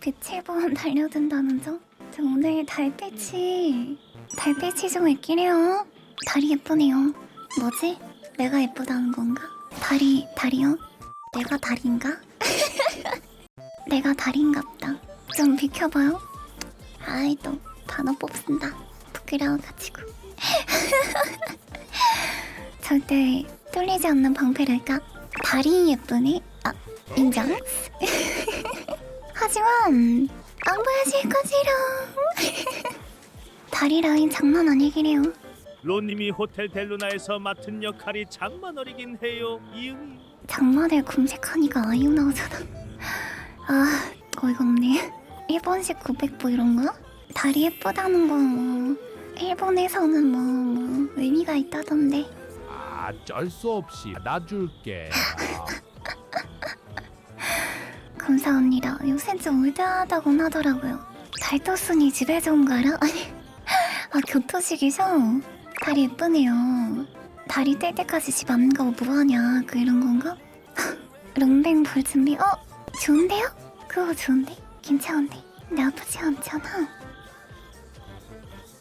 빛을 보면 달려든다는 점? 저 오늘 달빛이 달빛이 좀 해요 달이 예쁘네요 뭐지? 내가 예쁘다는 건가? 달이 달이요? 내가 달인가? 내가 달인갑다 좀 비켜봐요 아이 또 단어 뽑습니다 부끄러워가지고 절대 뚫리지 않는 방패랄까? 달이 예쁘네? 아 인정? 하지만 안 보여줄 거지롱 다리 라인 장난 아니긴 해요 로님이 호텔 델루나에서 맡은 역할이 장만 어리긴 해요. 이응이. 장만을 검색하니까 아이유 나오잖아 아 어이가 없네 일본식 900보 이런 거? 다리 예쁘다는 거뭐 일본에서는 뭐, 뭐 의미가 있다던데 아, 어쩔 수 없이 놔줄게. 감사합니다 요새 좀 올드하다곤 하더라고요 달도순이 집에 좋은 거 알아? 아니 아 교토식이죠? 다리 예쁘네요 다리 뗄 때까지 집 안 가고 뭐하냐 그 이런 건가? 롱뱅 볼 준비 어? 좋은데요? 그거 좋은데? 괜찮은데? 나쁘지 않잖아